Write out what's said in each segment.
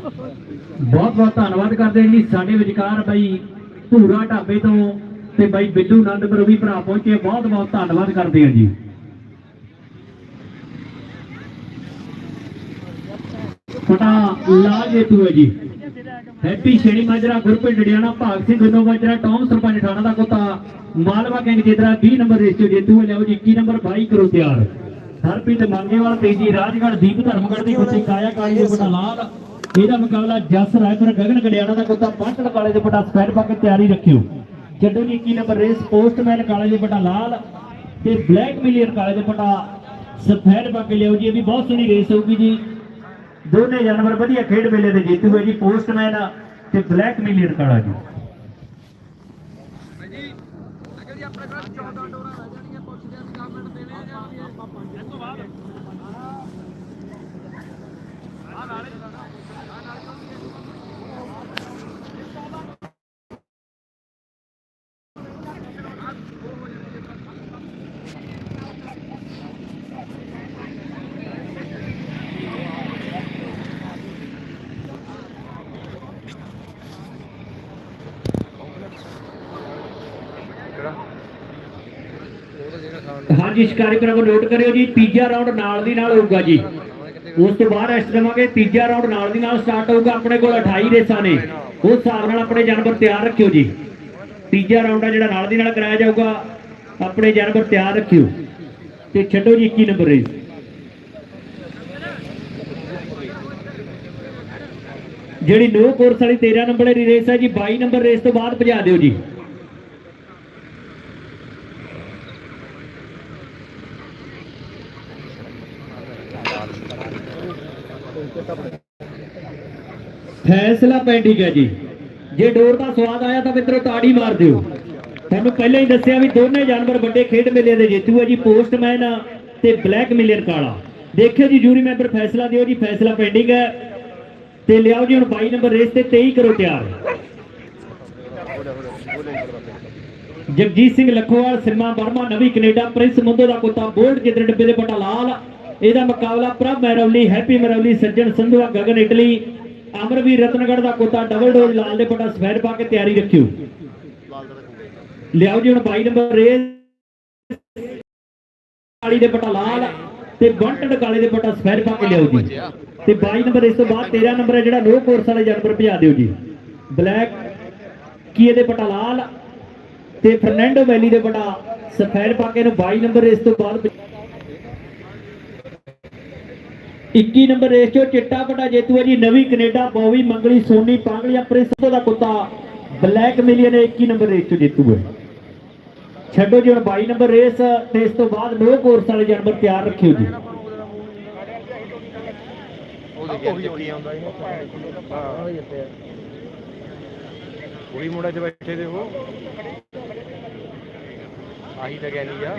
ਬਹੁਤ ਬਹੁਤ ਧੰਨਵਾਦ ਕਰਦੇ ਜੀ ਸਾਡੇ ਵਿਚਕਾਰ ਬਾਈ ਭੂਰਾ ਢਾਬੇ ਤੋਂ ਤੇ ਬਾਈ ਬਿੱਲੂ ਆਨੰਦਪੁਰ ਵੀ ਭਰਾ ਪਹੁੰਚੇ ਬਹੁਤ ਬਹੁਤ ਧੰਨਵਾਦ ਕਰਦੇ ਹਾਂ ਜੀ। ਫਟਾ ਲਾਲ ਜੇਤੂ ਹੈ ਜੀ। ਹੈਪੀ ਸ਼ੇਰੀ ਮਾਜਰਾ ਗੁਰਪ੍ਰੀਤ ਡੜਿਆਣਾ ਭਾਗ ਸਿੰਘ ਗੁੰਨੋ ਮਾਜਰਾ ਟੌਮ ਸਰਪੰਚ ਠਾਣਾ ਦਾ ਕੋਤਾ ਮਾਲਵਾ ਗੈਂਗ ਜੇਤਰਾ 20 ਨੰਬਰ ਰੇਸ ਜੇਤੂ ਹੈ ਲਿਆਓ ਜੀ 21 ਨੰਬਰ 22 ਕਰੋ ਤਿਆਰ। ਹਰਪ੍ਰੀਤ ਮੰਗੇਵਾਲ ਤੇਜੀ ਰਾਜਗੜ੍ਹ ਦੀਪ ਧਰਮਗੜ੍ਹ ਦੀ ਕੁੱਤੀ ਕਾਇਆ ਕਾਲੀ ਦੇ ਬਟਾ ਇਹਦਾ ਮੁਕਾਬਲਾ ਜਸ ਰਾਇਪੁਰ ਗਗਨ ਗੜਿਆਣਾ ਦਾ ਕੋਤਾ ਪਾਟਲ ਕਾਲੇ ਦੇ ਬਟਾ ਸਪੈਰ ਪਾ ਕੇ ਤਿਆਰੀ ਰੱਖਿਓ। ਜੱਡੂ 21 ਨੰਬਰ ਰੇਸ ਪੋਸਟਮੈਨ ਕਾਲੇ ਦੇ ਬਟਾ ਲਾਲ ਤੇ ਬਲੈਕ ਮਿਲੀਅਰ ਕਾਲੇ ਦੇ ਬਟਾ ਸਫੈਦ ਪਾ ਕੇ ਲਿਆਓ ਜੀ। ਇਹ ਵੀ ਬਹੁਤ ਸੋਹਣੀ ਰੇਸ ਹੋਊਗੀ ਜੀ। ਦੋਨੇ ਜਾਨਵਰ ਵਧੀਆ ਖੇਡ ਮੇਲੇ ਦੇ ਜੇਤੂ ਹੈ ਜੀ। ਪੋਸਟਮੈਨ ਤੇ ਬਲੈਕ ਮਿਲੀਅਰ ਕਾਲਾ ਜੀ। ਹਾਂਜੀ, ਇਸ ਕਾਰਜਕ੍ਰਮ ਨੋਟ ਕਰਿਓ ਜੀ, ਤੀਜਾ ਰਾਉਂਡ ਨਾਲ ਦੀ ਨਾਲ ਹੋਊਗਾ ਜੀ। ਉਸ ਤੋਂ ਬਾਅਦ ਰੈਸਟ ਦੇਵਾਂਗੇ, ਤੀਜਾ ਰਾਉਂਡ ਨਾਲ ਦੀ ਨਾਲ ਸਟਾਰਟ ਹੋਊਗਾ ਆਪਣੇ ਕੋਲ 28 ਰੇਸਾਂ ਨੇ। ਉਸ ਹਿਸਾਬ ਨਾਲ ਆਪਣੇ ਜਾਨਵਰ ਤਿਆਰ ਰੱਖਿਓ ਜੀ। ਤੀਜਾ ਰਾਉਂਡ ਆ ਜਿਹੜਾ ਨਾਲ ਦੀ ਨਾਲ ਕਰਾਇਆ ਜਾਊਗਾ, ਆਪਣੇ ਜਾਨਵਰ ਤਿਆਰ ਰੱਖਿਓ। ਤੇ ਛੱਡੋ ਜੀ 21 ਨੰਬਰ ਰੇਸ ਜਿਹੜੀ ਨੋ ਕੋਰਸ ਵਾਲੀ 13 ਨੰਬਰ ਦੀ ਰੇਸ ਹੈ ਜੀ 22 ਨੰਬਰ ਰੇਸ ਤੋਂ ਬਾਅਦ ਭਜਾ ਦਿਓ ਜੀ। ਫੈਸਲਾ ਪੈਂਡਿੰਗ ਹੈ ਜੀ। ਜੇ ਡੋਰ ਦਾ ਸਵਾਦ ਆਇਆ ਤਾਂ ਮਿੱਤਰੋ ਤਾੜੀ ਮਾਰ ਦਿਓ। ਤੁਹਾਨੂੰ ਪਹਿਲਾਂ ਹੀ ਦੱਸਿਆ ਵੀ ਦੋਨੇ ਜਾਨਵਰ ਵੱਡੇ ਖੇਡ ਮੇਲੇ ਦੇ ਜੇਤੂ ਹੈ ਜੀ, ਪੋਸਟਮੈਨ ਤੇ ਬਲੈਕ ਮਿਲੀਅਨ ਕਾਲਾ। ਦੇਖਿਓ ਜੀ, ਜੂਰੀ ਮੈਂਬਰ ਫੈਸਲਾ ਦਿਓ ਜੀ, ਫੈਸਲਾ ਪੈਂਡਿੰਗ ਹੈ ਤੇ ਲਿਆਓ ਜੀ ਹੁਣ 22 ਨੰਬਰ ਰੇਸ ਤੇ 23 ਕਰੋ ਤਿਆਰ। ਜਗਜੀਤ ਸਿੰਘ ਲਖੋਵਾਲ ਸਿਰਮਾ ਵਰਮਾ, ਨਵੀਂ ਕੈਨੇਡਾ, ਪ੍ਰਿੰਸ ਮੁੰਦੋ ਦਾ ਕੁੱਤਾ ਬੋਲਡ ਜਿੱਦਣ ਡੱਬੇ ਦੇ ਪਟਾ ਲਾਲ। ਇਹਦਾ ਮੁਕਾਬਲਾ ਪ੍ਰਭ ਮੈਰਵਲੀ ਹੈਪੀ ਮੈਰਵਲੀ ਸੱਜਣ ਸੰਧੂਆ, ਗਗਨ ਇਟਲੀ, ਅਮਰਵੀਰ ਰਤਨਗੜ ਦਾ ਕੁੱਤਾ ਡਬਲ ਡੋਜ਼ ਲਾਲ ਦੇ ਪਟਾ, ਸਫੈਦ ਪਾ ਕੇ ਤਿਆਰੀ ਰੱਖਿਓ। ਲਿਆਓ ਜੀ ਹੁਣ 22 ਨੰਬਰ ਰੇਸ। ਕਾਲੀ ਦੇ ਪਟਾ ਲਾਲ ਤੇ ਬੰਟਡ ਕਾਲੇ ਦੇ ਪਟਾ ਸਫੈਦ ਪਾ ਕੇ ਲਿਆਓ ਜੀ। ਤੇ 22 ਨੰਬਰ ਇਸ ਤੋਂ ਬਾਅਦ 13 ਨੰਬਰ ਹੈ ਜਿਹੜਾ ਨੋ ਕੋਰਸ ਵਾਲੇ ਜਾਨਵਰ ਭਜਾ ਦਿਓ ਜੀ। ਬਲੈਕ ਕੀ ਇਹਦੇ ਪਟਾ ਲਾਲ ਤੇ ਫਰਨੈਂਡੋ ਵੈਲੀ ਦੇ ਬਟਾ ਸਫੈਦ ਪਾ ਕੇ ਨੂੰ 22 ਨੰਬਰ ਇਸ ਤੋਂ ਬਾਅਦ 21 ਨੰਬਰ ਰੇਸ ਚੋਂ ਚਿੱਟਾ ਬਟਾ ਜੇਤੂ ਹੈ ਜੀ, ਨਵੀਂ ਕੈਨੇਡਾ, ਬੋਵੀ, ਮੰਗਲੀ, ਸੋਨੀ ਪਾਂਗਲੀਆ ਪ੍ਰਿੰਸ ਦਾ ਕੁੱਤਾ। ਬਲੈਕ ਮਿਲੀਅਨ 21 ਨੰਬਰ ਰੇਸ ਚੋਂ ਜੇਤੂ ਹੈ। ਛੱਡੋ ਜੀ ਹੁਣ 22 ਨੰਬਰ ਰੇਸ ਤੇ ਇਸ ਤੋਂ ਬਾਅਦ ਨੋ ਕੋਰਸ ਵਾਲੇ ਜਾਨਵਰ ਤਿਆਰ ਰੱਖਿਓ ਜੀ। ਉਹੀ ਮੁੰਡਾ ਚ ਬੈਠੇ ਦੇ ਉਹ ਆਹੀ ਤਾਂ ਗਿਆਨੀ ਆ।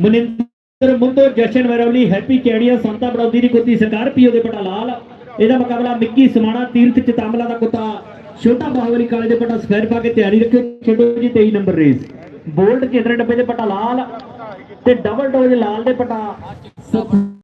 ਮਨਿੰਦਰ ਮੁੰਦੋ ਜਸ਼ਨ ਵੈਰਵਲੀ ਹੈਪੀ ਕੈੜੀਆ ਸੰਤਾ ਬੜੌਦੀ ਦੀ ਕੁੱਤੀ ਸਕਾਰਪੀਓ ਦੇ ਪਟਾ ਲਾਲ। ਇਹਦਾ ਮੁਕਾਬਲਾ ਮਿੱਕੀ ਸਮਾਣਾ, ਤੀਰਥ ਚਤਾਮਲਾ ਦਾ ਕੁੱਤਾ। ਛੋਟਾ ਬਾਹਵਲੀ ਕਾਲੇ ਦੇ ਪਟਾ ਸਫੈਦ ਪਾ ਕੇ ਤਿਆਰੀ ਰੱਖਿਓ। ਛੱਡੋ ਜੀ 23 ਨੰਬਰ ਰੇਸ। ਬੋਲਟ ਚਿੱਤਰ ਡੱਬੇ ਦੇ ਪਟਾ ਲਾਲ ਤੇ ਡਬਲ ਡੋਜ਼ ਲਾਲ ਦੇ ਪਟਾ।